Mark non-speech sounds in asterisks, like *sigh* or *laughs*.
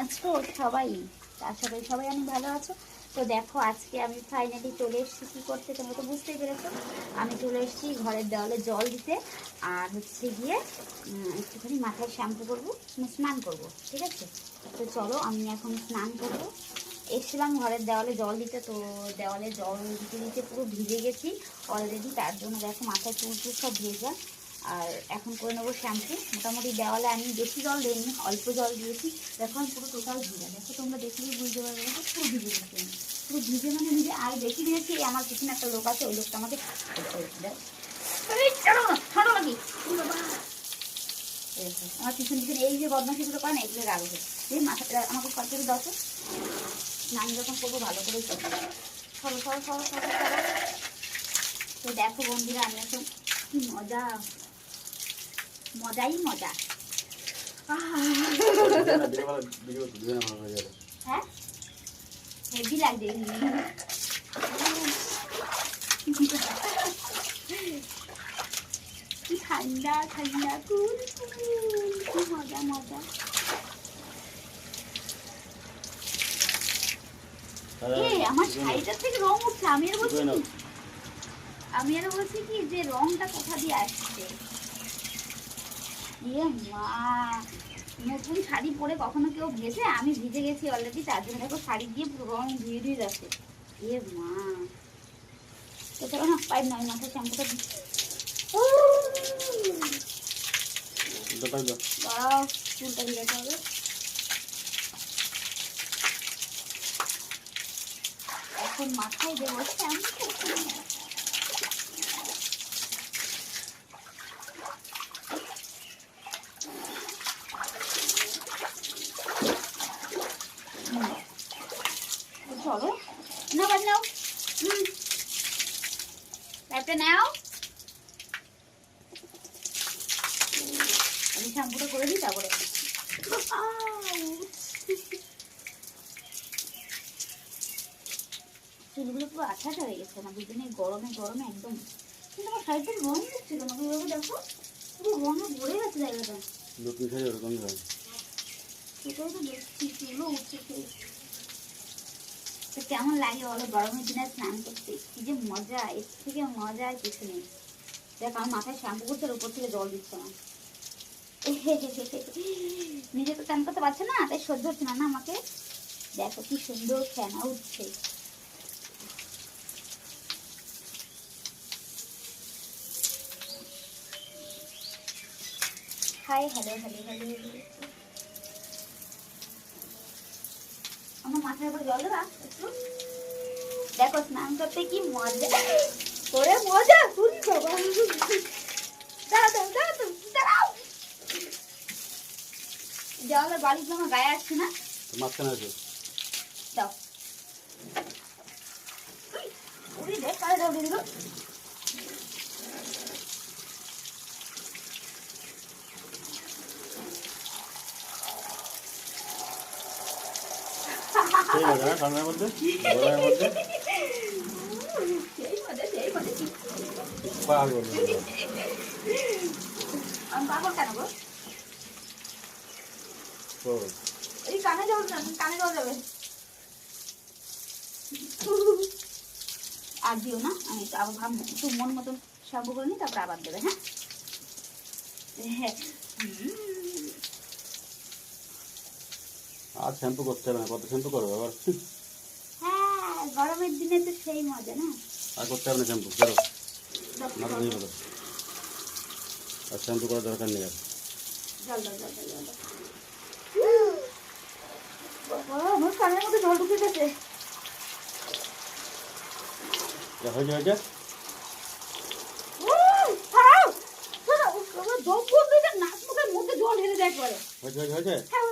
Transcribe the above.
আছো সবাই? আশা করি সবাই আমি ভালো আছো। তো দেখো, আজকে আমি ফাইনালি চলে এসেছি কী করতে, তোমরা তো বুঝতেই পেরেছ। আমি চলে এসেছি ঘরের দেওয়ালে জল দিতে আর হচ্ছে গিয়ে একটুখানি মাথায় শ্যাম্পু করব মানে স্নান করব, ঠিক আছে? তো চলো, আমি এখন স্নান করব। এসেছিলাম ঘরের দেওয়ালে জল দিতে, তো দেওয়ালে জল দিতে দিতে পুরো ভিজে গেছি। অলরেডি তার জন্য দেখো মাথায় চুল টুল সব ভেজা। আর এখন করে নেব শ্যাম্পু মোটামুটি দেওয়ালে আমি বেশি জল দিইনি, অল্প জল দিয়েছি। দেখো আমি পুরো টোটাল ভিজা। দেখো তোমরা দেখলেই বুঝতে পারবে পুরো ভিজে গেছে। পুরো ভিজে মানে ভিজে আর বেশি দিয়েছি আমার পিছনে একটা লোক আছে, ওই লোকটা আমাকে আমার পিছন পিছনে এই যে বদমাশিগুলো করে না, এগুলো রাখবে এই মাথাটা আমাকে কত করে দাও তো। স্নান যখন করব ভালো করে সরো সরো সরো সরো সরো তো দেখো বন্ধুরা, আমি এখন কি মজা। মজাই মজা। হ্যাঁ? হেভি লাগছে কি ঠান্ডা ঠান্ডা কুল কুল কি মজা মজা। আমার শাড়িটার থেকে রং উঠছে আমি আর বলছি আমি আর বলছি কি যে রংটা কোথা দিয়ে আসছে? ইয়ে মা নতুন শাড়ি পরে কখনো কেউ ভেজে? আমি ভিজে গেছি অলরেডি তার জন্য দেখো শাড়ি দিয়ে পুরো রং ধুয়ে ধুয়ে যাচ্ছে। ইয়ে মা। তো চলো না পাইপ নয় মাথায় শ্যাম্পুটা চুলটা ভিজাতে হবে। এখন মাথায় দেবো শ্যাম্পু হুম। তো চলো নাও বাদ নাও হুম একটা নাও আমি শ্যাম্পুটা করে দিই তারপরে চুলগুলো পুরো আঠা আঠা হয়ে গেছে না দুজনে গরমে গরমে একদম। কিন্তু আমার শাড়িটার রং উঠছিল না ওইভাবে দেখো পুরো রঙে ভরে গেছে জায়গাটা। নতুন শাড়ি ওরকমই হয়। সেটাই তো দেখছি চুলও উঠছে। তো কেমন লাগে বলো? গরমের দিনে স্নান করতে? কি যে মজা, এর থেকে মজা আর কিছু নেই। দেখ, আমার মাথায় শ্যাম্পু করছে উপর থেকে জল দিচ্ছে না *laughs* নিজে তো স্নান করতে পারছে না, তাই সহ্য হচ্ছে না না আমাকে? দেখো কি সুন্দর ফেনা উঠছে। আমার মাথার উপরে জল দেবা? দেখো স্নান করতে কি মজা। করে মজা শুনি বাবা দাঁড়াও দাঁড়াও দাঁড়াও। জলের বাড়ির জন্য গায়ে আসছে না। মাঝখানে আছে দাও উড়ি দে কালে দাও দিল সেই মজা ঠান্ডার মধ্যে গরমের মধ্যে সেই মজা সেই মজা পাগল আমি পাগল কেন আর দিও না আমি একটু আবার ভাব একটু মন মতন শ্যাম্পু করে নিই তারপর আবার দেবে হ্যাঁ হ্যাঁ। আর শ্যাম্পু করতে হবে না, কত শ্যাম্পু করবে আবার গরমের দিনে তো সেই মজা না? আর করতে হবে না শ্যাম্পু মাথা জল ধুয়ে বলো আর শ্যাম্পু করার দরকার নেই আর। জল দাও, জল জল আমার কানের মধ্যে জল ঢুকে গেছে হয়ে যায়, জল হয়েছে হয়েছে হ্যাঁ